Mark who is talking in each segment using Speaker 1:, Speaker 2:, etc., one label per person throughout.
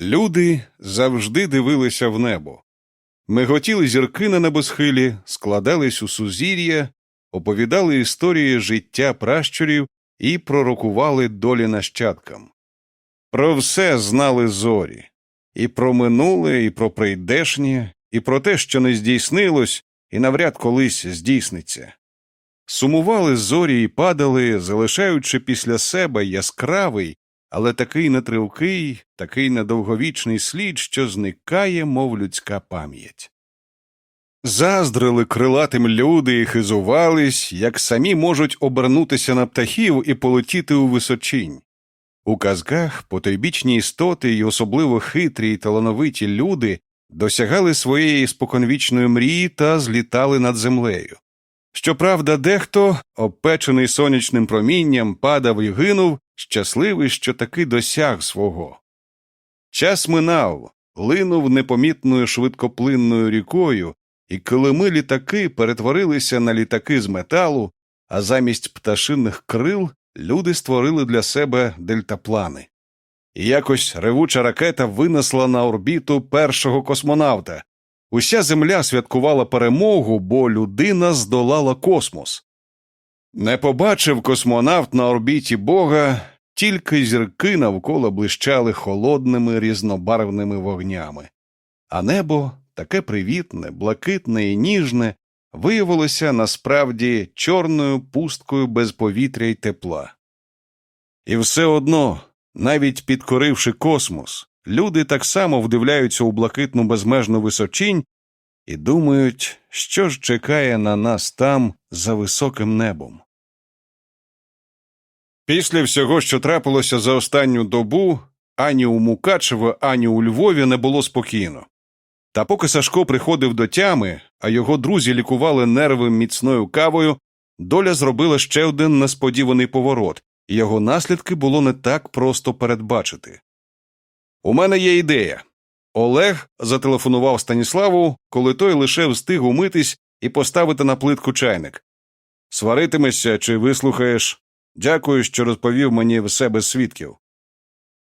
Speaker 1: Люди завжди дивилися в небо. Миготіли зірки на небосхилі, складались у сузір'я, оповідали історії життя пращурів і пророкували долі нащадкам. Про все знали зорі і про минуле, і про прийдешнє, і про те, що не здійснилось, і навряд колись здійсниться. Сумували зорі і падали, залишаючи після себе яскравий, але такий нетривкий, такий недовговічний слід, що зникає, мов людська пам'ять. Заздрили крилатим люди і хизувались, як самі можуть обернутися на птахів і полетіти у височинь. У казках потойбічні істоти і особливо хитрі й талановиті люди досягали своєї споконвічної мрії та злітали над землею. Щоправда, дехто, обпечений сонячним промінням, падав і гинув, щасливий, що таки досяг свого. Час минав, линув непомітною швидкоплинною рікою, і килими літаки перетворилися на літаки з металу, а замість пташиних крил люди створили для себе дельтаплани. І якось ревуча ракета винесла на орбіту першого космонавта. Уся земля святкувала перемогу, бо людина здолала космос. Не побачив космонавт на орбіті Бога, тільки зірки навколо блищали холодними різнобарвними вогнями, а небо, таке привітне, блакитне і ніжне, виявилося насправді чорною пусткою без повітря й тепла. І все одно, навіть підкоривши космос, люди так само вдивляються у блакитну безмежну височинь і думають, що ж чекає на нас там за високим небом. Після всього, що трапилося за останню добу, ані у Мукачево, ані у Львові не було спокійно. Та поки Сашко приходив до тями, а його друзі лікували нерви міцною кавою, доля зробила ще один несподіваний поворот, і його наслідки було не так просто передбачити. У мене є ідея. Олег зателефонував Станіславу, коли той лише встиг умитись і поставити на плитку чайник. Сваритимешся чи вислухаєш? Дякую, що розповів мені все без свідків.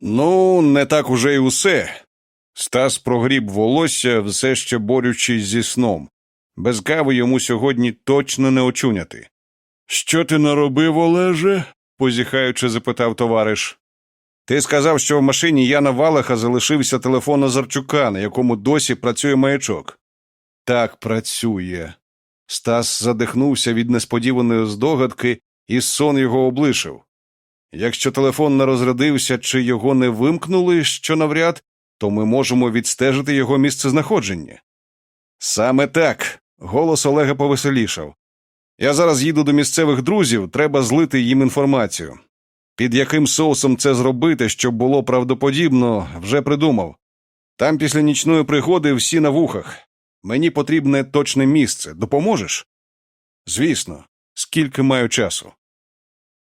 Speaker 1: Ну, не так уже й усе. Стас прогріб волосся, все ще борючись зі сном. Без кави йому сьогодні точно не очуняти. Що ти наробив, Олеже? позіхаючи, запитав товариш. Ти сказав, що в машині Яна Валаха залишився телефон Назарчука, на якому досі працює маячок. Так працює. Стас задихнувся від несподіваної здогадки, і сон його облишив. Якщо телефон не розрядився чи його не вимкнули, що навряд, то ми можемо відстежити його місцезнаходження. Саме так. Голос Олега повеселішав. Я зараз їду до місцевих друзів, треба злити їм інформацію. Під яким соусом це зробити, щоб було правдоподібно, вже придумав. Там після нічної пригоди всі на вухах. Мені потрібне точне місце. Допоможеш? Звісно, скільки маю часу.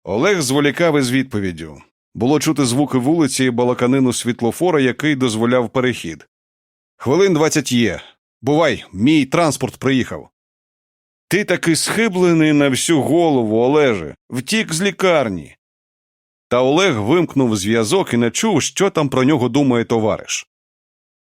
Speaker 1: Олег зволікав із відповіддю. Було чути звуки вулиці і балаканину світлофора, який дозволяв перехід. Хвилин двадцять є. Бувай, мій транспорт приїхав. Ти таки схиблений на всю голову, Олеже, втік з лікарні. Та Олег вимкнув зв'язок і не чув, що там про нього думає товариш.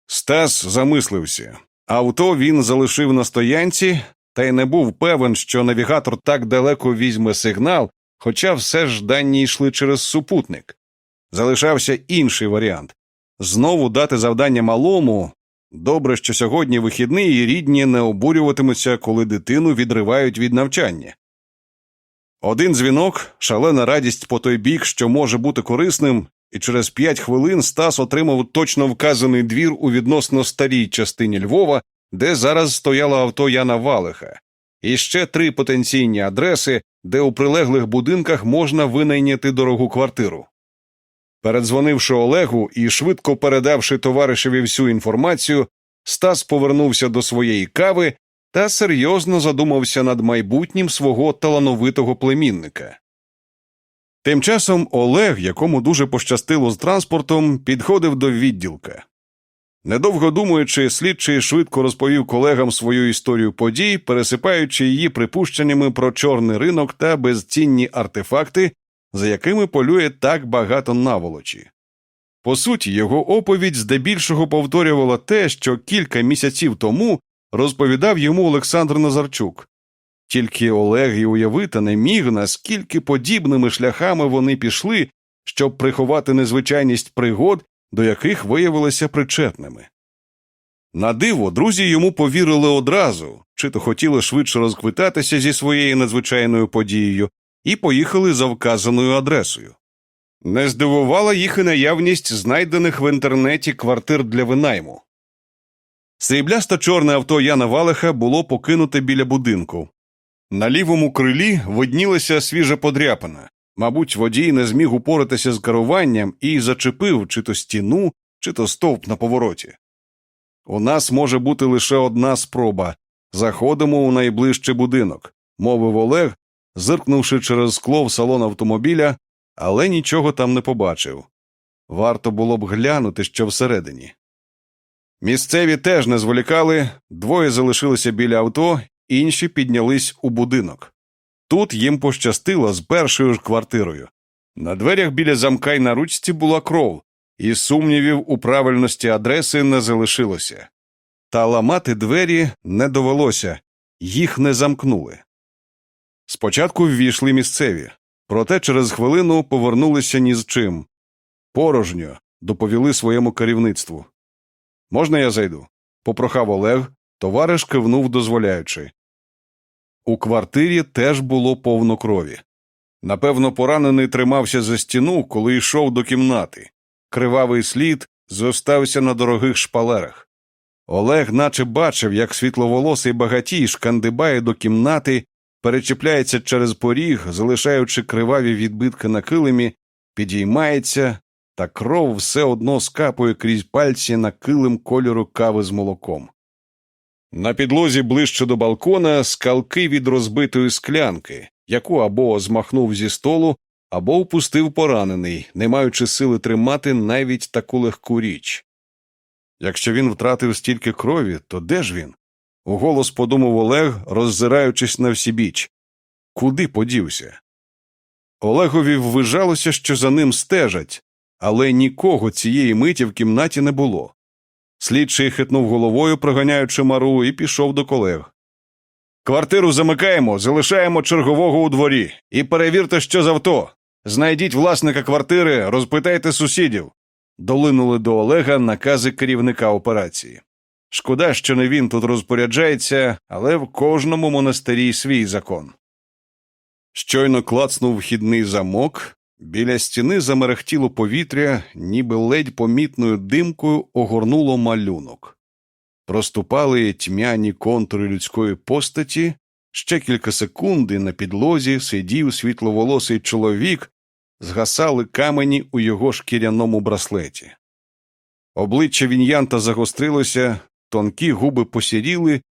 Speaker 1: Стас замислився. Авто він залишив на стоянці, та й не був певен, що навігатор так далеко візьме сигнал, хоча все ж дані йшли через супутник. Залишався інший варіант знову дати завдання малому. Добре, що сьогодні вихідний і рідні не обурюватимуться, коли дитину відривають від навчання. Один дзвінок, шалена радість по той бік, що може бути корисним, і через п'ять хвилин Стас отримав точно вказаний двір у відносно старій частині Львова, де зараз стояло авто Яна Валиха, і ще три потенційні адреси, де у прилеглих будинках можна винайняти дорогу квартиру. Передзвонивши Олегу і швидко передавши товаришеві всю інформацію, Стас повернувся до своєї кави та серйозно задумався над майбутнім свого талановитого племінника. Тим часом Олег, якому дуже пощастило з транспортом, підходив до відділка. Недовго думаючи, слідчий швидко розповів колегам свою історію подій, пересипаючи її припущеннями про чорний ринок та безцінні артефакти, за якими полює так багато наволочі. По суті, його оповідь здебільшого повторювала те, що кілька місяців тому розповідав йому Олександр Назарчук. Тільки Олег і уявити не міг, наскільки подібними шляхами вони пішли, щоб приховати незвичайність пригод, до яких виявилися причетними. На диво, друзі йому повірили одразу, чи то хотіли швидше розквитатися зі своєю надзвичайною подією, і поїхали за вказаною адресою. Не здивувала їх і наявність знайдених в інтернеті квартир для винайму. Сріблясто чорне авто Яна Валеха було покинуте біля будинку. На лівому крилі виднілася свіжа подряпина. Мабуть, водій не зміг упоратися з керуванням і зачепив чи то стіну, чи то стовп на повороті. У нас може бути лише одна спроба заходимо у найближчий будинок, мовив Олег, зиркнувши через скло в салон автомобіля, але нічого там не побачив. Варто було б глянути, що всередині. Місцеві теж не зволікали, двоє залишилися біля авто, інші піднялись у будинок. Тут їм пощастило з першою ж квартирою. На дверях біля замка й на ручці була кров, і сумнівів у правильності адреси не залишилося. Та ламати двері не довелося, їх не замкнули. Спочатку ввійшли місцеві, проте через хвилину повернулися ні з чим. Порожньо доповіли своєму керівництву. Можна я зайду? попрохав Олег, товариш кивнув, дозволяючи. У квартирі теж було повно крові. Напевно, поранений тримався за стіну, коли йшов до кімнати. Кривавий слід зостався на дорогих шпалерах. Олег наче бачив, як світловолосий багатій шкандибає до кімнати, перечіпляється через поріг, залишаючи криваві відбитки на килимі, підіймається, та кров все одно скапує крізь пальці на килим кольору кави з молоком. На підлозі ближче до балкона скалки від розбитої склянки, яку або змахнув зі столу, або впустив поранений, не маючи сили тримати навіть таку легку річ. Якщо він втратив стільки крові, то де ж він? Уголос подумав Олег, роззираючись на всібіч. Куди подівся? Олегові ввижалося, що за ним стежать, але нікого цієї миті в кімнаті не було. Слідчий хитнув головою, проганяючи мару, і пішов до колег. Квартиру замикаємо, залишаємо чергового у дворі і перевірте, що з авто. Знайдіть власника квартири, розпитайте сусідів. Долинули до Олега накази керівника операції. Шкода, що не він тут розпоряджається, але в кожному монастирі свій закон. Щойно клацнув вхідний замок, біля стіни замерехтіло повітря, ніби ледь помітною димкою огорнуло малюнок. Проступали тьмяні контури людської постаті, ще кілька секунд і на підлозі сидів світловолосий чоловік, згасали камені у його шкіряному браслеті. Обличчя він'янта загострилося, тонкі губи посіріли,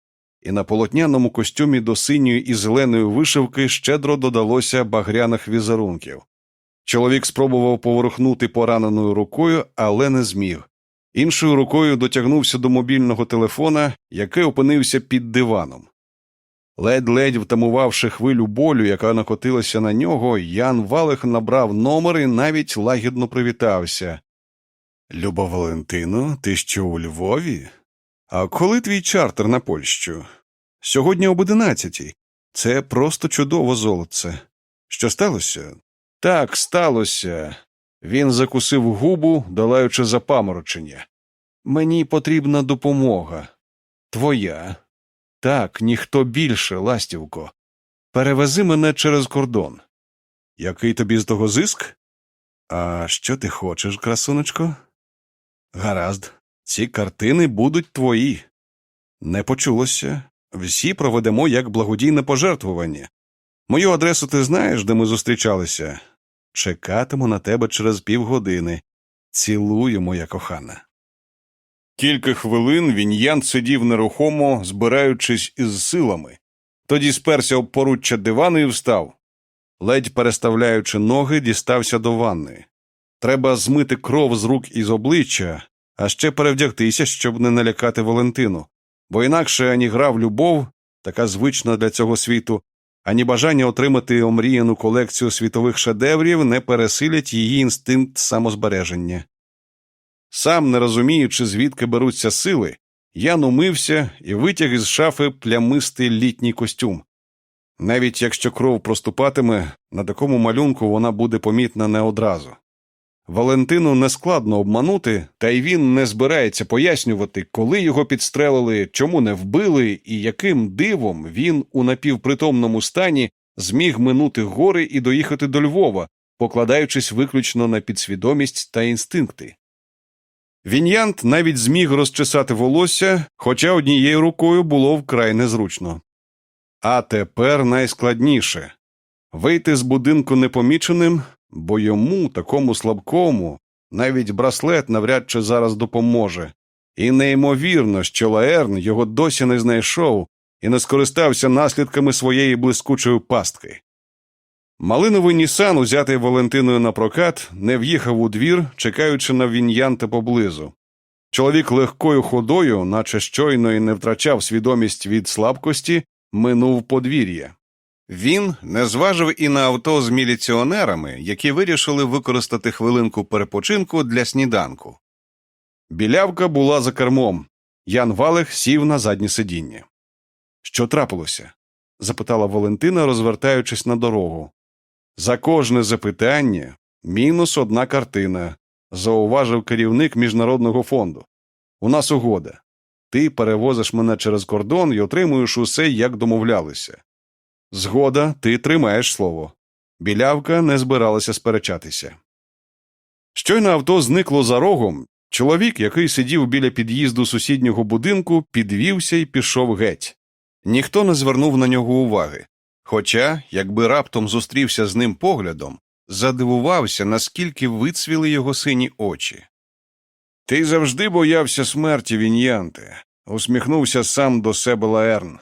Speaker 1: і на полотняному костюмі до синьої і зеленої вишивки щедро додалося багряних візерунків. Чоловік спробував поворухнути пораненою рукою, але не зміг. Іншою рукою дотягнувся до мобільного телефона, який опинився під диваном. Ледь-ледь втамувавши хвилю болю, яка накотилася на нього, Ян Валех набрав номер і навіть лагідно привітався. Люба Валентино, ти що у Львові? А коли твій чартер на Польщу? Сьогодні об одинадцятій. Це просто чудово золоце. Що сталося? Так, сталося. Він закусив губу, долаючи запаморочення. Мені потрібна допомога. Твоя. Так, ніхто більше, ластівко. Перевези мене через кордон. Який тобі з того зиск? А що ти хочеш, красуночко? Гаразд, ці картини будуть твої. Не почулося. Всі проведемо як благодійне пожертвування. Мою адресу ти знаєш, де ми зустрічалися. Чекатиму на тебе через півгодини. Цілую, моя кохана. Кілька хвилин Віньян сидів нерухомо, збираючись із силами. Тоді сперся об поруччя дивану і встав. Ледь переставляючи ноги, дістався до ванни. Треба змити кров з рук і з обличчя, а ще перевдягтися, щоб не налякати Валентину, бо інакше ані гра в любов, така звична для цього світу, ані бажання отримати омріяну колекцію світових шедеврів не пересилять її інстинкт самозбереження. Сам не розуміючи, звідки беруться сили, я умився і витяг із шафи плямистий літній костюм. Навіть якщо кров проступатиме, на такому малюнку вона буде помітна не одразу. Валентину нескладно обманути, та й він не збирається пояснювати, коли його підстрелили, чому не вбили і яким дивом він у напівпритомному стані зміг минути гори і доїхати до Львова, покладаючись виключно на підсвідомість та інстинкти. Віньянт навіть зміг розчесати волосся, хоча однією рукою було вкрай незручно. А тепер найскладніше вийти з будинку непоміченим, бо йому, такому слабкому, навіть браслет навряд чи зараз допоможе, і неймовірно, що Лаерн його досі не знайшов і не скористався наслідками своєї блискучої пастки. Малиновий Нісан, узятий Валентиною на прокат, не в'їхав у двір, чекаючи на віньянта поблизу. Чоловік легкою ходою, наче щойно і не втрачав свідомість від слабкості, минув подвір'я. Він не зважив і на авто з міліціонерами, які вирішили використати хвилинку перепочинку для сніданку. Білявка була за кермом. Ян Валех сів на заднє сидіння. Що трапилося? запитала Валентина, розвертаючись на дорогу. За кожне запитання мінус одна картина, зауважив керівник міжнародного фонду. У нас угода. Ти перевозиш мене через кордон і отримуєш усе, як домовлялися. Згода, ти тримаєш слово. Білявка не збиралася сперечатися. Щойно авто зникло за рогом. Чоловік, який сидів біля під'їзду сусіднього будинку, підвівся і пішов геть. Ніхто не звернув на нього уваги. Хоча, якби раптом зустрівся з ним поглядом, задивувався, наскільки вицвіли його сині очі. Ти завжди боявся смерті, Віньянте, усміхнувся сам до себе Лаерн.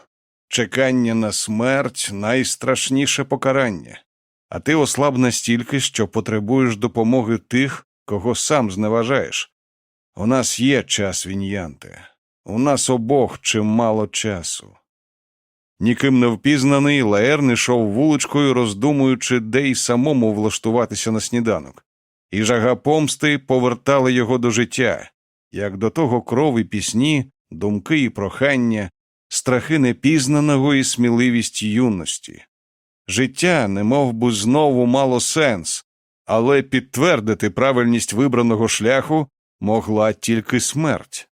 Speaker 1: Чекання на смерть найстрашніше покарання, а ти ослаб настільки, що потребуєш допомоги тих, кого сам зневажаєш. У нас є час, Віньянте, у нас обох чимало часу. Ніким не впізнаний, Лаерн ішов вуличкою, роздумуючи, де й самому влаштуватися на сніданок, і жага помсти повертали його до життя, як до того кров і пісні, думки і прохання, страхи непізнаного і сміливість юності. Життя, немов би знову мало сенс, але підтвердити правильність вибраного шляху могла тільки смерть.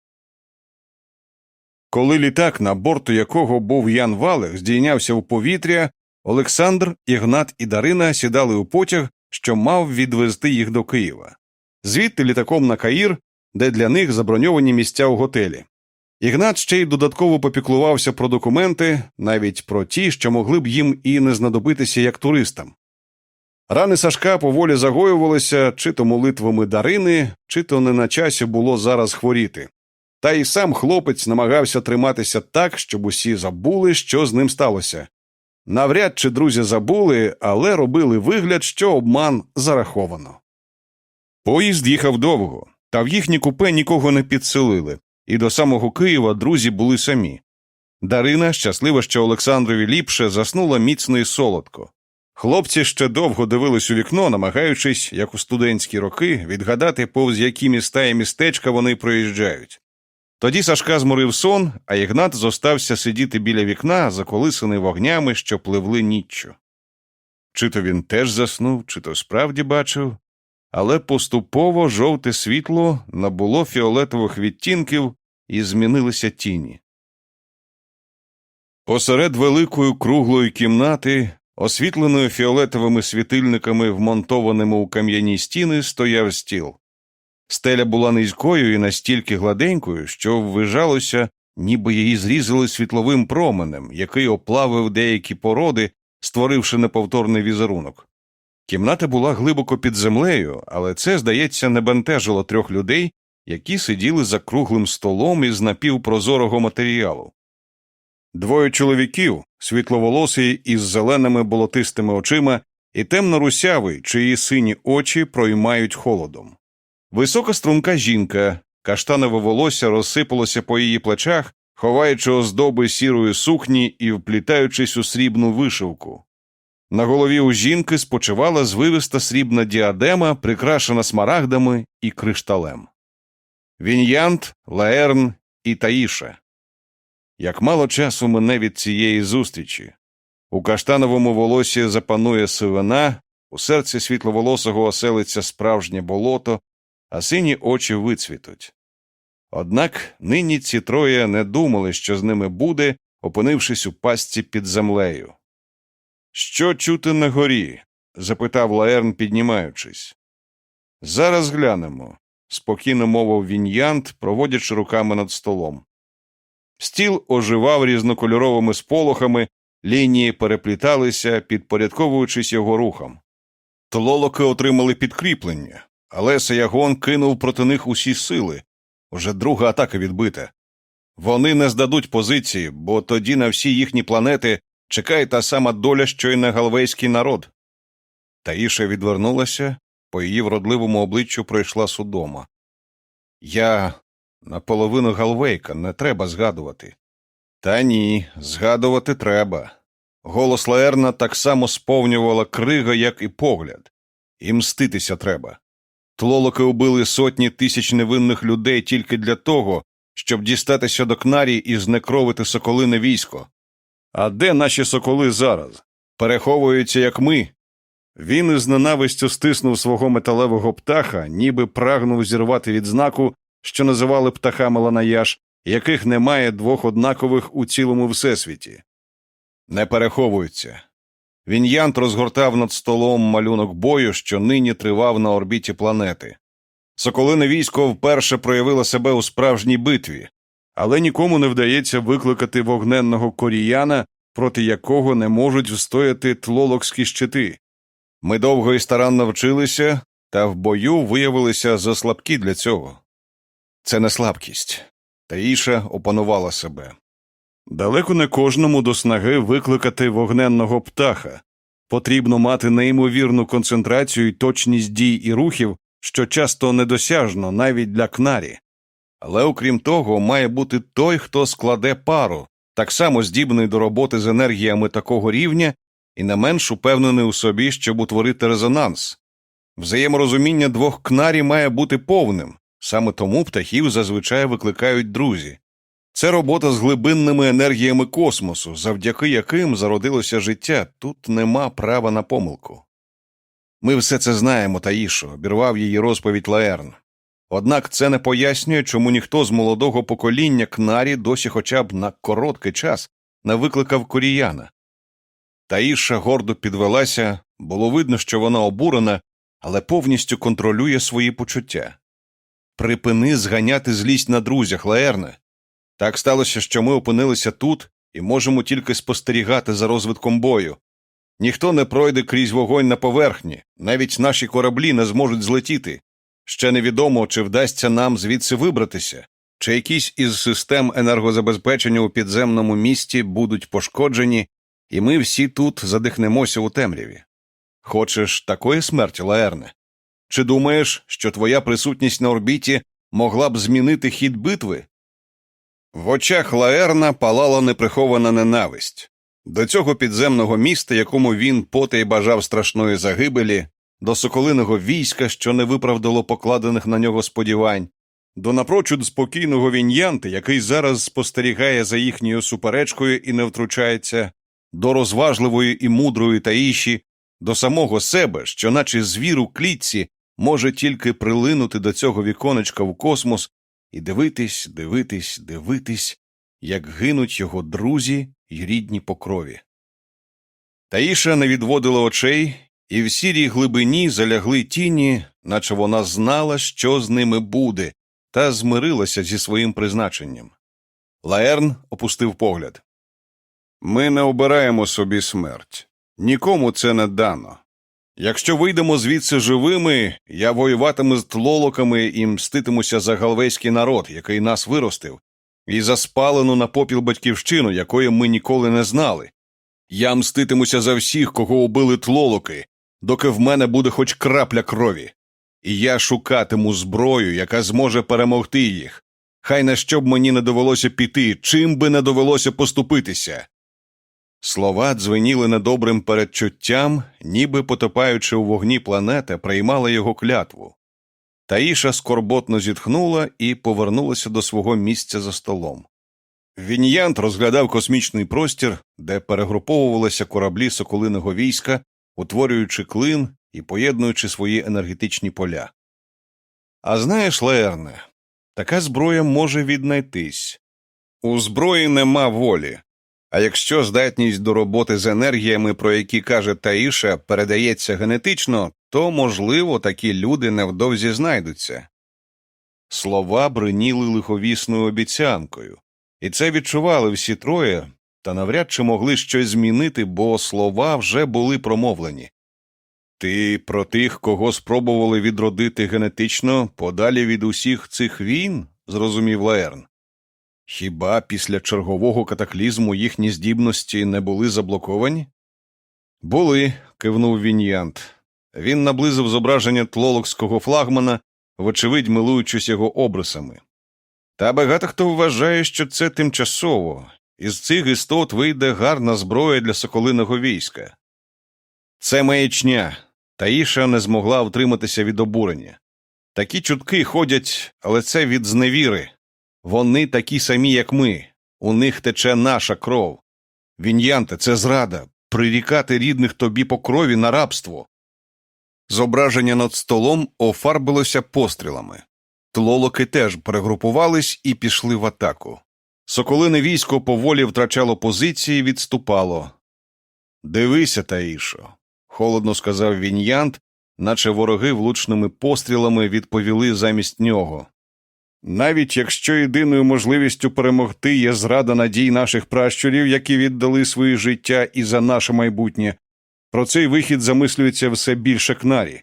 Speaker 1: Коли літак, на борту якого був Ян Валех, здійнявся в повітря, Олександр, Ігнат і Дарина сідали у потяг, що мав відвезти їх до Києва. Звідти літаком на Каїр, де для них заброньовані місця у готелі. Ігнат ще й додатково попіклувався про документи, навіть про ті, що могли б їм і не знадобитися як туристам. Рани Сашка поволі загоювалися чи то молитвами Дарини, чи то не на часі було зараз хворіти. Та й сам хлопець намагався триматися так, щоб усі забули, що з ним сталося. Навряд чи друзі забули, але робили вигляд, що обман зараховано. Поїзд їхав довго, та в їхні купе нікого не підселили, і до самого Києва друзі були самі. Дарина, щаслива, що Олександрові ліпше, заснула міцно і солодко. Хлопці ще довго дивились у вікно, намагаючись, як у студентські роки, відгадати, повз які міста і містечка вони проїжджають. Тоді Сашка зморив сон, а Ігнат зостався сидіти біля вікна, заколисаний вогнями, що пливли ніччю. Чи то він теж заснув, чи то справді бачив, але поступово жовте світло набуло фіолетових відтінків і змінилися тіні. Посеред великої круглої кімнати, освітленої фіолетовими світильниками, вмонтованими у кам'яні стіни, стояв стіл. Стеля була низькою і настільки гладенькою, що ввижалося, ніби її зрізали світловим променем, який оплавив деякі породи, створивши неповторний візерунок. Кімната була глибоко під землею, але це, здається, не бентежило трьох людей, які сиділи за круглим столом із напівпрозорого матеріалу. Двоє чоловіків, світловолосий із зеленими болотистими очима, і темно-русявий, чиї сині очі проймають холодом. Висока струнка жінка, каштанове волосся розсипалося по її плечах, ховаючи оздоби сірої сукні і вплітаючись у срібну вишивку. На голові у жінки спочивала звивиста срібна діадема, прикрашена смарагдами і кришталем. Він'янт, Лаерн і Таїша. Як мало часу мине від цієї зустрічі. У каштановому волосі запанує сивина, у серці світловолосого оселиться справжнє болото, а сині очі вицвітуть. Однак нині ці троє не думали, що з ними буде, опинившись у пастці під землею. Що чути на горі? запитав Лаерн, піднімаючись. Зараз глянемо, спокійно мовив віньянт, проводячи руками над столом. Стіл оживав різнокольоровими сполохами, лінії перепліталися, підпорядковуючись його рухам. Тлолоки отримали підкріплення, але Саягон кинув проти них усі сили. Уже друга атака відбита. Вони не здадуть позиції, бо тоді на всі їхні планети чекає та сама доля, що й на галвейський народ. Таїша відвернулася, по її вродливому обличчю пройшла судома. Я наполовину галвейка, не треба згадувати. Та ні, згадувати треба. Голос Лаерна так само сповнювала крига, як і погляд. І мститися треба. Тлолоки убили сотні тисяч невинних людей тільки для того, щоб дістатися до кнарі і знекровити соколине військо. А де наші соколи зараз? Переховуються, як ми. Він із ненавистю стиснув свого металевого птаха, ніби прагнув зірвати відзнаку, що називали птахами ланаяш, яких немає двох однакових у цілому всесвіті. Не переховуються. Він'янт розгортав над столом малюнок бою, що нині тривав на орбіті планети. Соколине військо вперше проявило себе у справжній битві, але нікому не вдається викликати вогненного коріяна, проти якого не можуть встояти тлолокські щити. Ми довго і старанно вчилися, та в бою виявилися заслабкі для цього. Це не слабкість. Таїша опанувала себе. Далеко не кожному до снаги викликати вогненного птаха. Потрібно мати неймовірну концентрацію і точність дій і рухів, що часто недосяжно навіть для кнарі. Але окрім того, має бути той, хто складе пару, так само здібний до роботи з енергіями такого рівня і не менш упевнений у собі, щоб утворити резонанс. Взаєморозуміння двох кнарі має бути повним, саме тому птахів зазвичай викликають друзі. Це робота з глибинними енергіями космосу, завдяки яким зародилося життя, тут нема права на помилку. Ми все це знаємо, Таїшо, обірвав її розповідь Лаерн. Однак це не пояснює, чому ніхто з молодого покоління Кнарі досі хоча б на короткий час не викликав коріяна. Таїша гордо підвелася, було видно, що вона обурена, але повністю контролює свої почуття. Припини зганяти злість на друзях, Лаерне. Так сталося, що ми опинилися тут і можемо тільки спостерігати за розвитком бою. Ніхто не пройде крізь вогонь на поверхні, навіть наші кораблі не зможуть злетіти. Ще невідомо, чи вдасться нам звідси вибратися, чи якісь із систем енергозабезпечення у підземному місті будуть пошкоджені, і ми всі тут задихнемося у темряві. Хочеш такої смерті, Лаерне? Чи думаєш, що твоя присутність на орбіті могла б змінити хід битви? В очах Лаерна палала неприхована ненависть. До цього підземного міста, якому він потай бажав страшної загибелі, до соколиного війська, що не виправдало покладених на нього сподівань, до напрочуд спокійного віньянти, який зараз спостерігає за їхньою суперечкою і не втручається, до розважливої і мудрої таїші, до самого себе, що, наче звір у клітці, може тільки прилинути до цього віконечка в космос і дивитись, дивитись, дивитись, як гинуть його друзі й рідні по крові. Таїша не відводила очей, і в сірій глибині залягли тіні, наче вона знала, що з ними буде, та змирилася зі своїм призначенням. Лаерн опустив погляд. Ми не обираємо собі смерть. Нікому це не дано. Якщо вийдемо звідси живими, я воюватиму з тлолоками і мститимуся за галвейський народ, який нас виростив, і за спалену на попіл батьківщину, якої ми ніколи не знали. Я мститимуся за всіх, кого убили тлолоки, доки в мене буде хоч крапля крові. І я шукатиму зброю, яка зможе перемогти їх. Хай на що б мені не довелося піти, чим би не довелося поступитися. Слова дзвеніли недобрим передчуттям, ніби потопаючи у вогні планета, приймала його клятву. Таїша скорботно зітхнула і повернулася до свого місця за столом. Віньянт розглядав космічний простір, де перегруповувалися кораблі соколиного війська, утворюючи клин і поєднуючи свої енергетичні поля. А знаєш, Леерне, така зброя може віднайтись. У зброї нема волі. А якщо здатність до роботи з енергіями, про які каже Таїша, передається генетично, то, можливо, такі люди невдовзі знайдуться. Слова бриніли лиховісною обіцянкою, і це відчували всі троє, та навряд чи могли щось змінити, бо слова вже були промовлені. Ти про тих, кого спробували відродити генетично подалі від усіх цих війн? зрозумів Лаерн. Хіба після чергового катаклізму їхні здібності не були заблоковані? Були, кивнув Віньянт. Він наблизив зображення тлолокського флагмана, вочевидь милуючись його обрисами. Та багато хто вважає, що це тимчасово, із цих істот вийде гарна зброя для соколиного війська. Це маячня. Таїша не змогла втриматися від обурення. Такі чутки ходять, але це від зневіри. Вони такі самі, як ми. У них тече наша кров. Віньянте, це зрада, прирікати рідних тобі по крові на рабство. Зображення над столом офарбилося пострілами. Тлолоки теж перегрупувались і пішли в атаку. Соколине військо поволі втрачало позиції, відступало. Дивися, Таїшо, холодно сказав Віньянт, наче вороги влучними пострілами відповіли замість нього. Навіть якщо єдиною можливістю перемогти є зрада надій наших пращурів, які віддали свої життя і за наше майбутнє, про цей вихід замислюється все більше кнарі.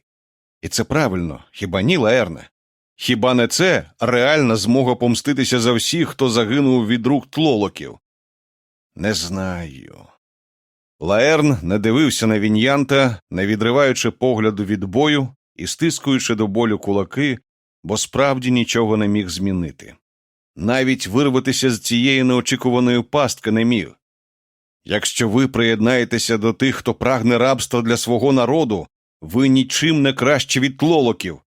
Speaker 1: І це правильно, хіба ні, Лаерне? Хіба не це реальна змога помститися за всіх, хто загинув від рук тлолоків? Не знаю. Лаерн не дивився на віньянта, не відриваючи погляду від бою і стискуючи до болю кулаки, бо справді нічого не міг змінити. Навіть вирватися з цієї неочікуваної пастки не міг. Якщо ви приєднаєтеся до тих, хто прагне рабства для свого народу, ви нічим не краще від тлолоків.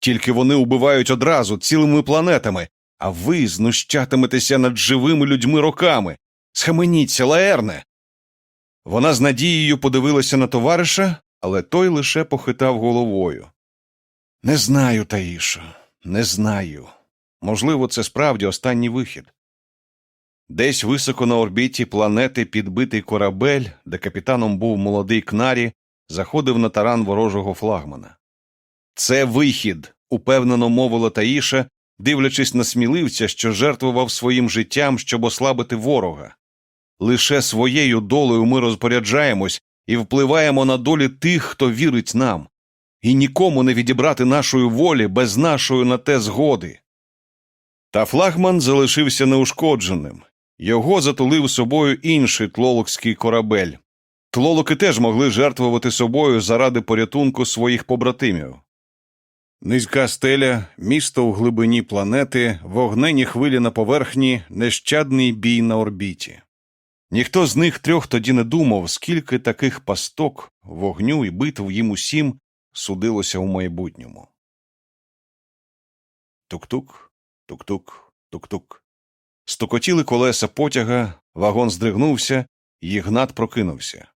Speaker 1: Тільки вони убивають одразу цілими планетами, а ви знущатиметеся над живими людьми роками. Схаменіться, Лаерне. Вона з надією подивилася на товариша, але той лише похитав головою. Не знаю, Таїшо, не знаю. Можливо, це справді останній вихід. Десь високо на орбіті планети підбитий корабель, де капітаном був молодий кнарі, заходив на таран ворожого флагмана. Це вихід, упевнено мовила Таїша, дивлячись на сміливця, що жертвував своїм життям, щоб ослабити ворога. Лише своєю долею ми розпоряджаємось і впливаємо на долі тих, хто вірить нам, і нікому не відібрати нашої волі без нашої на те згоди. Та флагман залишився неушкодженим. Його затулив собою інший тлолокський корабель. Тлолоки теж могли жертвувати собою заради порятунку своїх побратимів. Низька стеля, місто у глибині планети, вогнені хвилі на поверхні, нещадний бій на орбіті. Ніхто з них трьох тоді не думав, скільки таких пасток, вогню і битв їм усім судилося у майбутньому. Тук-тук, тук-тук, тук-тук. Стукотіли колеса потяга, вагон здригнувся, і Ігнат прокинувся.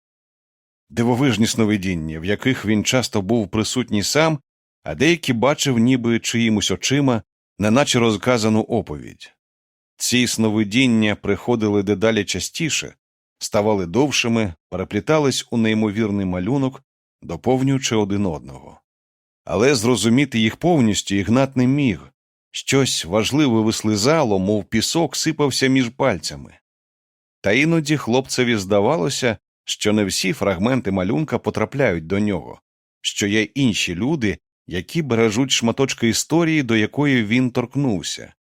Speaker 1: Дивовижні сновидіння, в яких він часто був присутній сам, а деякі бачив ніби чиїмось очима, неначе розказану оповідь. Ці сновидіння приходили дедалі частіше, ставали довшими, переплітались у неймовірний малюнок, доповнюючи один одного. Але зрозуміти їх повністю Ігнат не міг щось важливе вислизало, мов пісок сипався між пальцями. Та іноді хлопцеві здавалося, що не всі фрагменти малюнка потрапляють до нього, що є інші люди, які бережуть шматочки історії, до якої він торкнувся.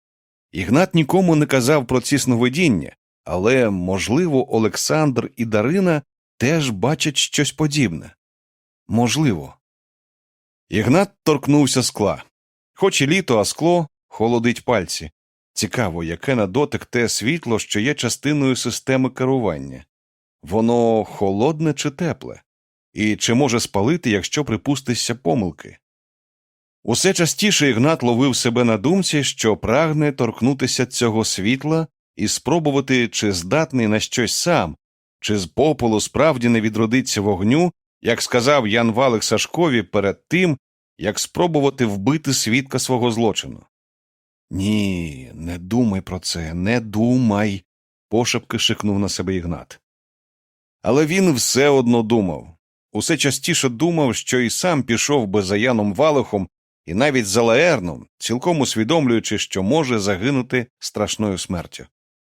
Speaker 1: Ігнат нікому не казав про ці сновидіння, але, можливо, Олександр і Дарина теж бачать щось подібне. Можливо. Ігнат торкнувся скла. Хоч і літо, а скло холодить пальці. Цікаво, яке на дотик те світло, що є частиною системи керування. Воно холодне чи тепле, і чи може спалити, якщо припустишся помилки. Усе частіше Ігнат ловив себе на думці, що прагне торкнутися цього світла і спробувати, чи здатний на щось сам, чи з попелу справді не відродиться вогню, як сказав Ян Валик Сашкові перед тим, як спробувати вбити свідка свого злочину. Ні, не думай про це, не думай, пошепки шикнув на себе Ігнат. Але він все одно думав. Усе частіше думав, що і сам пішов би за Яном Валихом і навіть за Лаерном, цілком усвідомлюючи, що може загинути страшною смертю.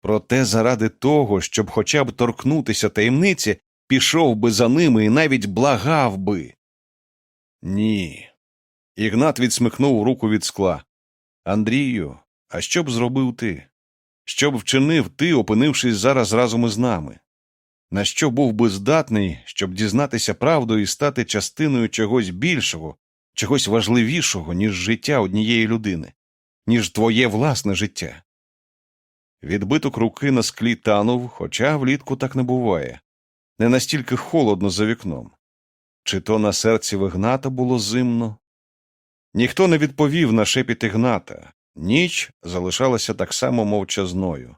Speaker 1: Проте заради того, щоб хоча б торкнутися таємниці, пішов би за ними і навіть благав би. Ні. Ігнат відсмикнув руку від скла. Андрію, а що б зробив ти? Що б вчинив ти, опинившись зараз разом із нами? На що був би здатний, щоб дізнатися правду і стати частиною чогось більшого, чогось важливішого, ніж життя однієї людини, ніж твоє власне життя? Відбиток руки на склі танув, хоча влітку так не буває, не настільки холодно за вікном. Чи то на серці в Ігната було зимно? Ніхто не відповів на шепіт Ігната. Ніч залишалася так само мовчазною.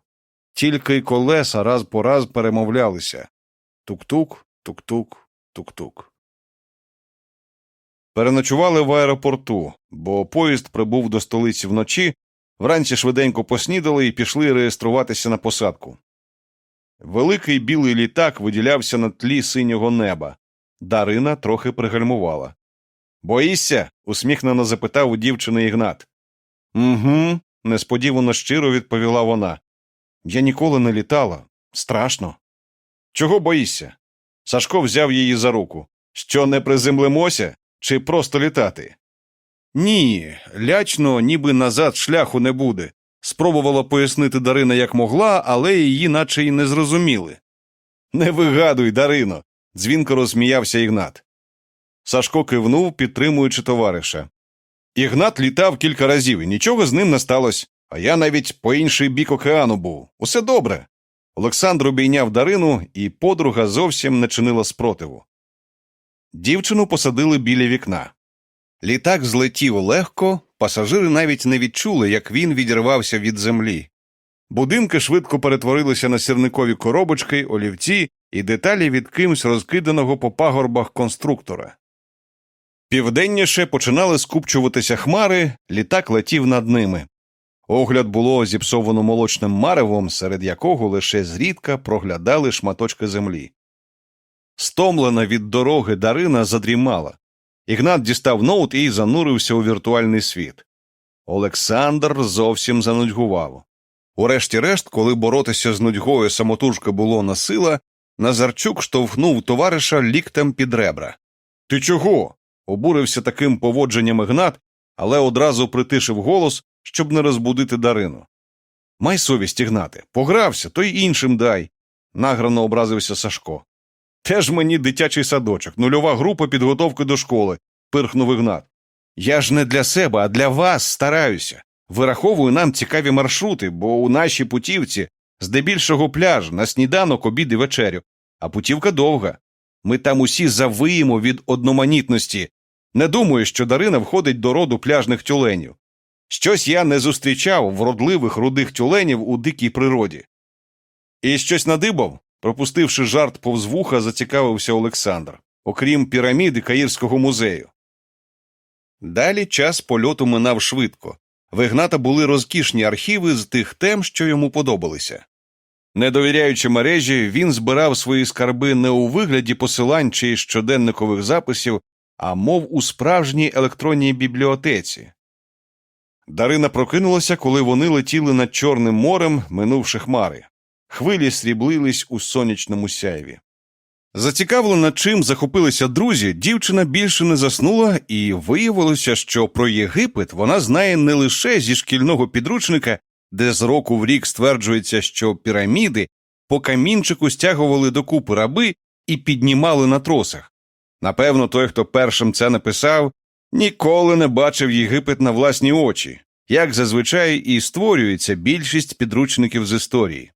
Speaker 1: Тільки й колеса раз по раз перемовлялися тук-тук, тук-тук, тук-тук. Переночували в аеропорту, бо поїзд прибув до столиці вночі, вранці швиденько поснідали і пішли реєструватися на посадку. Великий білий літак виділявся на тлі синього неба. Дарина трохи пригальмувала. Боїшся? усміхнено запитав у дівчини Ігнат. Угу, несподівано щиро відповіла вона. Я ніколи не літала. Страшно. Чого боїшся? Сашко взяв її за руку. Що не приземлимося чи просто літати? Ні, лячно, ніби назад шляху не буде. Спробувала пояснити Дарина як могла, але її наче й не зрозуміли. Не вигадуй, Дарино, дзвінко розсміявся Ігнат. Сашко кивнув, підтримуючи товариша. Ігнат літав кілька разів, і нічого з ним не сталося, а я навіть по інший бік океану був. Усе добре. Олександр обійняв Дарину, і подруга зовсім не чинила спротиву. Дівчину посадили біля вікна. Літак злетів легко, пасажири навіть не відчули, як він відірвався від землі. Будинки швидко перетворилися на сірникові коробочки, олівці і деталі від кимсь розкиданого по пагорбах конструктора. Південніше починали скупчуватися хмари, літак летів над ними. Огляд було зіпсовано молочним маревом, серед якого лише зрідка проглядали шматочки землі. Стомлена від дороги Дарина задрімала. Ігнат дістав ноут і занурився у віртуальний світ. Олександр зовсім занудьгував. Урешті-решт, коли боротися з нудьгою самотужки було на сила, Назарчук штовхнув товариша ліктем під ребра. Ти чого? обурився таким поводженням Ігнат, але одразу притишив голос, щоб не розбудити Дарину. Май совість, Ігнате, погрався, то й іншим дай, награно образився Сашко. Теж мені дитячий садочок, нульова група підготовки до школи, пирхнув Ігнат. Я ж не для себе, а для вас стараюся. Вираховую нам цікаві маршрути, бо у нашій путівці здебільшого пляж на сніданок, обід і вечерю, а путівка довга. Ми там усі завиємо від одноманітності. Не думаю, що Дарина входить до роду пляжних тюленів. Щось я не зустрічав вродливих рудих тюленів у дикій природі. І щось надибав, пропустивши жарт повз вуха, зацікавився Олександр, окрім піраміди Каїрського музею. Далі час польоту минав швидко. В Ігната були розкішні архіви з тих тем, що йому подобалися. Не довіряючи мережі, він збирав свої скарби не у вигляді посилань чи щоденникових записів, а мов у справжній електронній бібліотеці. Дарина прокинулася, коли вони летіли над Чорним морем, минувши хмари. Хвилі сріблились у сонячному сяйві. Зацікавлена, чим захопилися друзі, дівчина більше не заснула, і виявилося, що про Єгипет вона знає не лише зі шкільного підручника, де з року в рік стверджується, що піраміди по камінчику стягували докупи раби і піднімали на тросах. Напевно, той, хто першим це написав, ніколи не бачив Єгипет на власні очі, як зазвичай і створюється більшість підручників з історії.